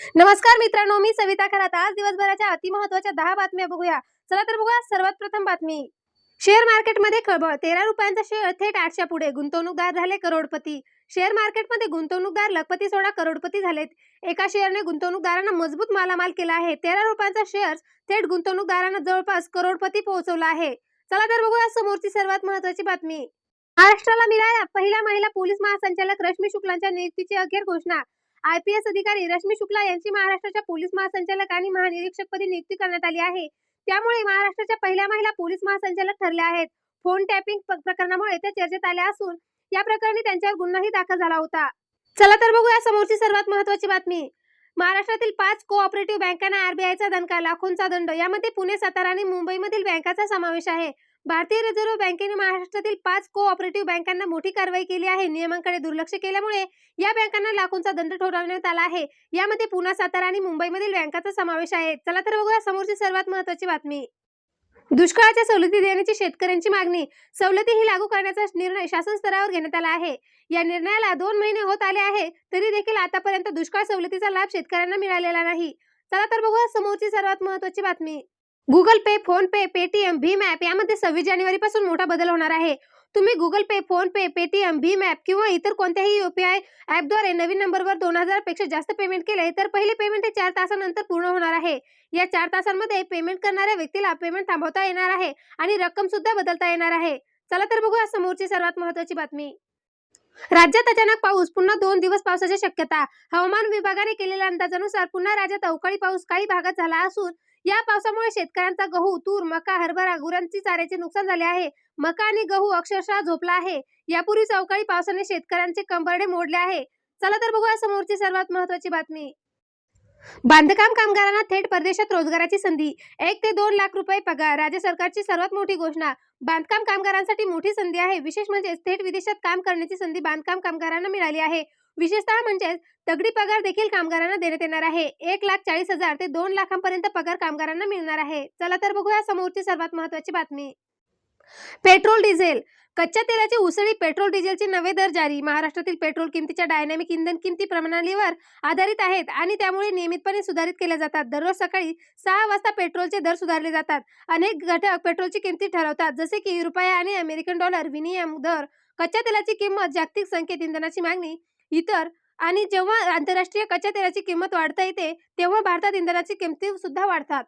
नमस्कार मित्रांनो मी सविता खरात. आज दिवसभराच्या अतिमहत्वाच्या दहा बातम्या बघूया. चला तर बघूया सर्वात प्रथम बातमी. शेअर मार्केटमध्ये खळबळ. तेरा रुपयांचा शेअर थेट आठच्या पुढे. गुंतवणूकदार झाले करोडपती. शेअर मार्केटमध्ये गुंतवणूकदार लखपती सोडा करोडपती झालेत. एका शेअरने गुंतवणूकदारांना मजबूत मालामाल केला आहे. तेरा रुपयांचा शेअर थेट गुंतवणूकदारांना जवळपास करोडपती पोहोचवला आहे. चला तर बघूया समोरची सर्वात महत्वाची बातमी. महाराष्ट्राला मिळाल्या पहिल्या महिला पोलीस महासंचालक रश्मी शुक्लांच्या नियुक्तीची अखेर घोषणा. आयपीएस अधिकारी रश्मी शुक्ला यांची महाराष्ट्राच्या पोलीस महासंचालक आणि महानिरीक्षकपदी नियुक्ती करण्यात आली आहे. त्यामुळे महाराष्ट्राच्या पहिल्या महिला पोलीस महासंचालक ठरल्या आहेत. फोन टॅपिंग प्रकरणामुळे त्या चर्चेत आल्या असून या प्रकरणी त्यांच्यावर गुन्हाही दाखल झाला होता. चला तर बघूया समोरची सर्वात महत्वाची बातमी. महाराष्ट्रातील पाच कोऑपरेटिव्ह बँकांना आरबीआयचा दणका लाखोंचा दंड यामध्ये पुणे सातारा आणि मुंबईमधील बँकाचा समावेश आहे. भारतीय रिझर्व्ह बँकेने महाराष्ट्रातील पाच कोऑपरेटिव्ह बँकांना मोठी कारवाई केली आहे. नियमांकडे दुर्लक्ष केल्यामुळे या बँकांना लाखोंचा दंड ठोठावण्यात आला आहे. यामध्ये पुणे सातारा आणि मुंबईमधील बँकांचा समावेश आहे. चला तर बघूया समोरची सर्वात महत्वाची बातमी. दुष्काळाच्या सवलती देण्याची शेतकऱ्यांची मागणी. सवलती ही लागू करण्याचा निर्णय शासन स्तरावर घेण्यात आला आहे. या निर्णयाला दोन महिने होत आले आहे तरी देखील आतापर्यंत दुष्काळ सवलतीचा लाभ शेतकऱ्यांना मिळालेला नाही. चला तर बघूया समोरची सर्वात महत्वाची बातमी. Google Pay PhonePe Paytm भीम ॲप यामध्ये सव्वीस जानेवारी पासून मोठा बदल होणार आहे. तुम्ही Google Pay PhonePe Paytm भीम ॲप किंवा इतर कोणत्याही युपीआय ॲपद्वारे नवीन नंबरवर दोन हजारपेक्षा जास्त पेमेंट केले तर पहिले पेमेंट हे चार तासानंतर पूर्ण होणार आहे. या चार तासांमध्ये पेमेंट करणाऱ्या व्यक्तीला पेमेंट थांबवता येणार आहे आणि रक्कम सुद्धा बदलता येणार आहे. चला तर बघूया समोरची सर्वात महत्वाची बातमी. राज्यात अचानक पाऊस पुन्हा दोन दिवस पावसाची शक्यता. हवामान विभागाने केलेल्या अंदाजानुसार पुन्हा राज्यात अवकाळी पाऊस काही भागात झाला असून या पावसामुळे शेतकऱ्यांचा गहू तूर मका हरभरा गुरांची चाऱ्याचे नुकसान झाले आहे. मका आणि गहू अक्षरशः झोपला आहे. यापूर्वी अवकाळी पावसाने शेतकऱ्यांचे कंबरडे मोडले आहे. चला तर बघूया समोरची सर्वात महत्वाची बातमी. बांधकाम कामगारांना थेट परदेशात रोजगाराची संधी. एक ते दोन लाख रुपये पगार राज्य सरकारची सर्वात मोठी घोषणा. बांधकाम कामगारांसाठी मोठी संधी आहे. विशेष म्हणजे थेट विदेशात काम करण्याची संधी बांधकाम कामगारांना मिळाली आहे. विशेषतः म्हणजे दगडी पगार देखील कामगारांना देण्यात येणार आहे. एक लाख चाळीस हजार ते दोन लाखांपर्यंत पगार कामगारांना मिळणार आहे. चला तर बघूया समोरची सर्वात महत्वाची बातमी. Petrol diesel. कच्च्या तेलाची उसळी पेट्रोल डिझेलचे नवे दर जारी. महाराष्ट्रातील पेट्रोल किमतीच्या डायनॅमिक इंधन किमती प्रणालीवर आधारित आहेत आणि त्यामुळे नियमितपणे सुधारित केल्या जातात. दररोज सकाळी सहा वाजता पेट्रोलचे दर सुधारले जातात. अनेक घटक पेट्रोलची किमती ठरवतात. जसे की रुपया आणि अमेरिकन डॉलर विनियम दर. कच्च्या तेलाची किंमत जागतिक संकेत इंधनाची मागणी इतर आणि जेव्हा आंतरराष्ट्रीय कच्च्या तेलाची किंमत वाढता येते तेव्हा भारतात इंधनाची किमती सुद्धा वाढतात.